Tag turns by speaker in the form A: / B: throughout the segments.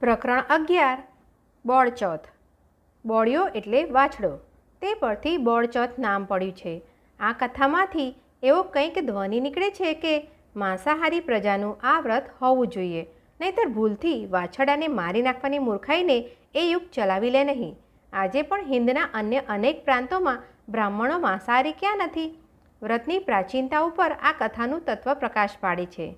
A: પ્રકરણ અગિયાર. બોળચોથ. બોળિયો એટલે વાછડો. તે પરથી બોળચોથ નામ પડ્યું છે. આ કથામાંથી એવો કંઈક ધ્વનિ નીકળે છે કે માંસાહારી પ્રજાનું આ વ્રત હોવું જોઈએ, નહીંતર ભૂલથી વાછડાને મારી નાખવાની મૂર્ખાઈને એ યુગ ચલાવી લે નહીં. આજે પણ હિન્દના અન્ય અનેક પ્રાંતોમાં બ્રાહ્મણો માંસાહારી ક્યાં નથી? વ્રતની પ્રાચીનતા ઉપર આ કથાનું તત્વ પ્રકાશ પાડે છે.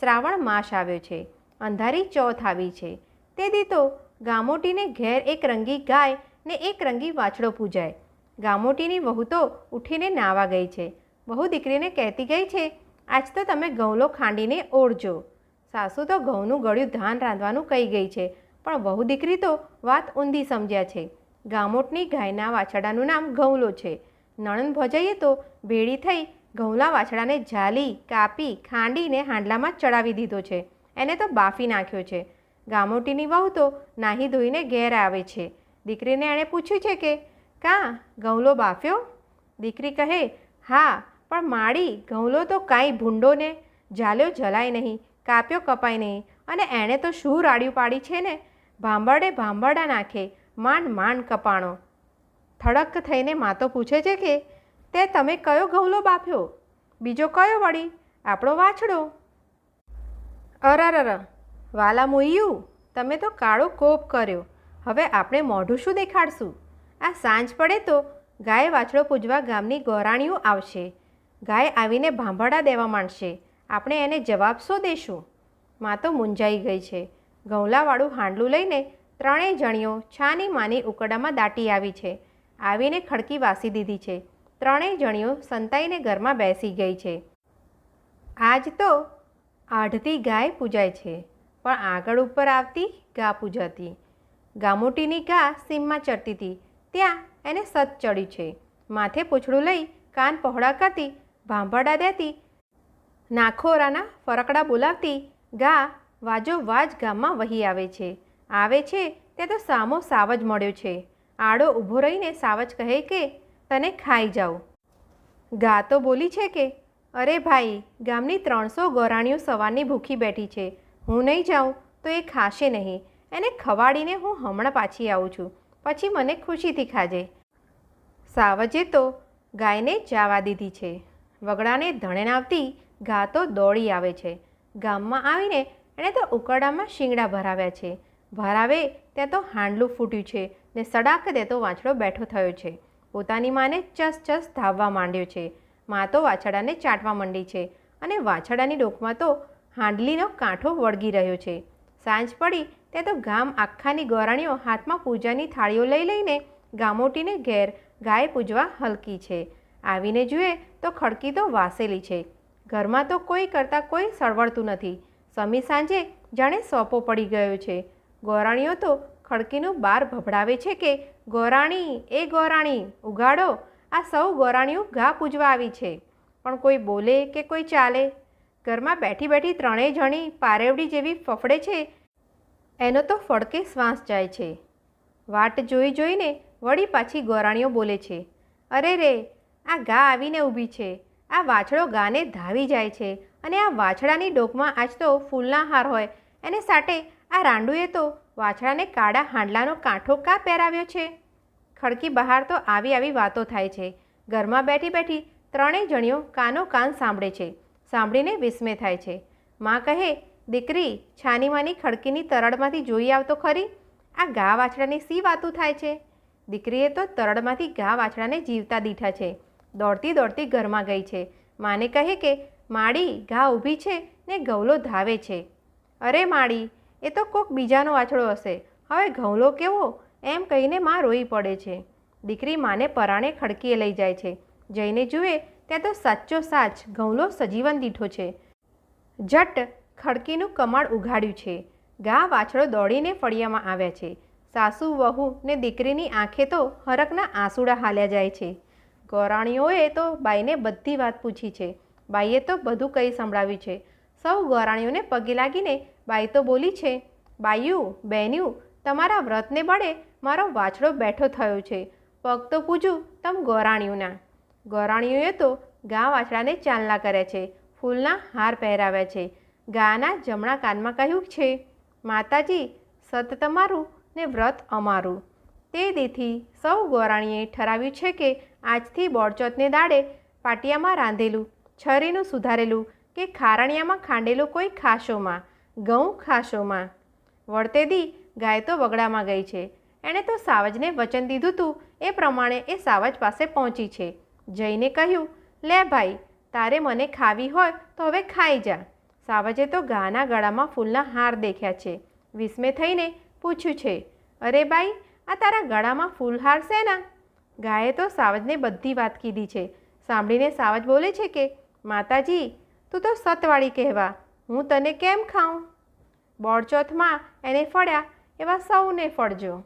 A: શ્રાવણ માસ આવ્યો છે. અંધારી ચોથ આવી છે. તો ગામોટીને ઘેર એક રંગી ગાય ને એક રંગી વાછડો પૂજાય. ગામોટીની વહુ તો ઉઠીને નાવા ગઈ છે. વહુ દીકરીને કહેતી ગઈ છે, આજ તો તમે ઘઉંલો ખાંડીને ઓળજો. સાસુ તો ઘઉંનું ગળ્યું ધાન રાંધવાનું કહી ગઈ છે, પણ વહુ દીકરી તો વાત ઊંધી સમજ્યા છે. ગામોટની ગાયના વાછડાનું નામ ઘઉંલો છે. નણંદ ભજાઈએ તો ભેળી થઈ ઘઉંલા વાછડાને ઝાલી, કાપી, ખાંડીને હાંડલામાં ચડાવી દીધો છે. એને તો બાફી નાખ્યો છે. ગામોટીની વહુ તો નાહી ધોઈને ઘેર આવે છે. દીકરીને એણે પૂછ્યું છે કે, કાં ઘઉંલો બાફ્યો? દીકરી કહે, હા, પણ માડી ઘઉંલો તો કાંઈ ભૂંડો ને જાલ્યો જલાય નહીં, કાપ્યો કપાય નહીં, અને એણે તો શું રાડ્યું પાડી છે ને? ભાંભરડે ભાંભરડા નાખે, માંડ માંડ કપાણો. થડક થઈને માતો પૂછે છે કે, તે તમે કયો ઘઉંલો બાફ્યો? બીજો કયો વળી? આપણો વાછડો? અરરર વાલા મુઈયું તમે તો કાળો કોપ કર્યો. હવે આપણે મોઢું શું દેખાડશું? આ સાંજ પડે તો ગાય વાછડો પૂજવા ગામની ગોરાણીઓ આવશે. ગાય આવીને ભાંભડા દેવા માંડશે. આપણે એને જવાબ શું દેશું? માં તો મૂંઝાઈ ગઈ છે. ઘઉંલાવાળું હાંડલું લઈને ત્રણેય જણીઓ છાની માની ઉકડામાં દાટી આવી છે. આવીને ખડકી વાસી દીધી છે. ત્રણેય જણીઓ સંતાઈને ઘરમાં બેસી ગઈ છે. આજ તો આઢતી ગાય પૂજાય છે. પણ આગળ ઉપર આવતી ગા પૂજાતી. ગામોટીની ગા સીમમાં ચડતી હતી ત્યાં એને સત ચડ્યું છે. માથે પૂંછડું લઈ કાન પહોળા કરતી ભાંભરડા દેતી, નાખોરાના ફરકડા બોલાવતી ગા વાજો વાજ ગામમાં વહી આવે છે. આવે છે તે તો સામો સાવજ મળ્યો છે. આડો ઊભો રહીને સાવજ કહે કે, તને ખાઈ જાઉં. ગા તો બોલી છે કે, અરે ભાઈ, ગામની ત્રણસો ગોરાણીઓ સવારની ભૂખી બેઠી છે. હું નહીં જાઉં તો એ ખાશે નહીં. એને ખવાડીને હું હમણાં પાછી આવું છું. પછી મને ખુશીથી ખાજે. સાવજે તો ગાયને જાવા દીધી છે. વગડાને ધણેન આવતી ગા તો દોડી આવે છે. ગામમાં આવીને એણે તો ઉકરડામાં શિંગડા ભરાવ્યા છે. ભરાવે ત્યાં તો હાંડલું ફૂટ્યું છે ને સડાક દેતો વાછડો બેઠો થયો છે. પોતાની માને ચસ ચસ ધાવવા માંડ્યો છે. મા તો વાછડાને ચાટવા માંડી છે અને વાછડાની ડોકમાં તો હાંડલીનો કાંઠો વળગી રહ્યો છે. સાંજ પડી તે તો ગામ આખાની ગોરાણીઓ હાથમાં પૂજાની થાળીઓ લઈ લઈને ગામોટીને ઘેર ગાય પૂજવા હલકી છે. આવીને જુએ તો ખડકી તો વાસેલી છે. ઘરમાં તો કોઈ કરતાં કોઈ સળવળતું નથી. સમી સાંજે જાણે સોપો પડી ગયો છે. ગોરાણીઓ તો ખડકીનું બાર ભભડાવે છે કે, ગોરાણી, એ ગોરાણી, ઉગાડો. આ સૌ ગોરાણીઓ ઘા પૂજવા આવી છે. પણ કોઈ બોલે કે કોઈ ચાલે? ઘરમાં બેઠી બેઠી ત્રણેય જણી પારેવડી જેવી ફફડે છે, એનો તો ફડકે શ્વાસ જાય છે. વાટ જોઈ જોઈને વળી પાછી ગોરાણીઓ બોલે છે, અરે રે, આ ગા આવીને ઊભી છે. આ વાછડો ગાને ધાવી જાય છે અને આ વાછડાની ડોકમાં આજ તો ફૂલના હાર હોય. એને સાટે આ રાંડુએ તો વાછડાને કાળા હાંડલાનો કાંઠો કાં પહેરાવ્યો છે? ખડકી બહાર તો આવી આવી વાતો થાય છે. ઘરમાં બેઠી બેઠી ત્રણેય જણીઓ કાનો કાન સાંભળે છે. સાંભળીને વિસ્મય થાય છે. માં કહે, દીકરી, છાનીમાની ખડકીની તરડમાંથી જોઈ આવતો ખરી? આ ગા વાછડાની સી વાતું થાય છે? દીકરીએ તો તરડમાંથી ગા વાછડાને જીવતા દીઠા છે. દોડતી દોડતી ઘરમાં ગઈ છે. માને કહે કે, માડી ઘા ઊભી છે ને ગૌલો ધાવે છે. અરે માડી, એ તો કોક બીજાનો વાછડો હશે. હવે ઘઉંલો કેવો? એમ કહીને માં રોઈ પડે છે. દીકરી માને પરાણે ખડકીએ લઈ જાય છે. જઈને જુએ ત્યાં તો સાચો સાચ ઘઉંલો સજીવન દીઠો છે. જટ ખડકીનું કમળ ઉઘાડ્યું છે. ગા વાછડો દોડીને ફળિયામાં આવ્યા છે. સાસુ, વહુ ને દીકરીની આંખે તો હરકના આંસુડા હાલ્યા જાય છે. ગોરાણીઓએ તો બાઈને બધી વાત પૂછી છે. બાઈએ તો બધું કંઈ સંભળાવ્યું છે. સૌ ગોરાણીઓને પગે લાગીને બાઈ તો બોલી છે, બાયું, બહેન્યું, તમારા વ્રતને બળે મારો વાછડો બેઠો થયો છે. પગ તો પૂજું તમ ગોરાણીઓના. ગોરાણીઓએ તો ગા વાછડાને ચાલના કરે છે, ફૂલના હાર પહેરાવ્યા છે. ગાના જમણા કાનમાં કહ્યું છે, માતાજી, સત તમારું ને વ્રત અમારું. તે દીથી સૌ ગોરાણીએ ઠરાવ્યું છે કે આજથી બોડચોથને દાડે પાટિયામાં રાંધેલું, છરીનું સુધારેલું કે ખારણિયામાં ખાંડેલું કોઈ ખાશોમાં ઘઉં ખાશોમાં વળતે દી ગાય તો વગડામાં ગઈ છે. એણે તો સાવજને વચન દીધું હતું એ પ્રમાણે એ સાવજ પાસે પહોંચી છે. જઈને કહ્યું, લે ભાઈ, તારે મને ખાવી હોય તો હવે ખાઈ જા. સાવજે તો ગાના ગળામાં ફૂલના હાર દેખ્યા છે. વિસ્મે થઈને પૂછ્યું છે, અરે બાઈ, આ તારા ગળામાં ફૂલહાર છે ના ગાયે તો સાવજને બધી વાત કીધી છે. સાંભળીને સાવજ બોલે છે કે, માતાજી, તું તો સતવાળી કહેવા. હું તને કેમ ખાઉં? બોડચોથમાં એને ફળ્યા એવા સૌને ફળજો.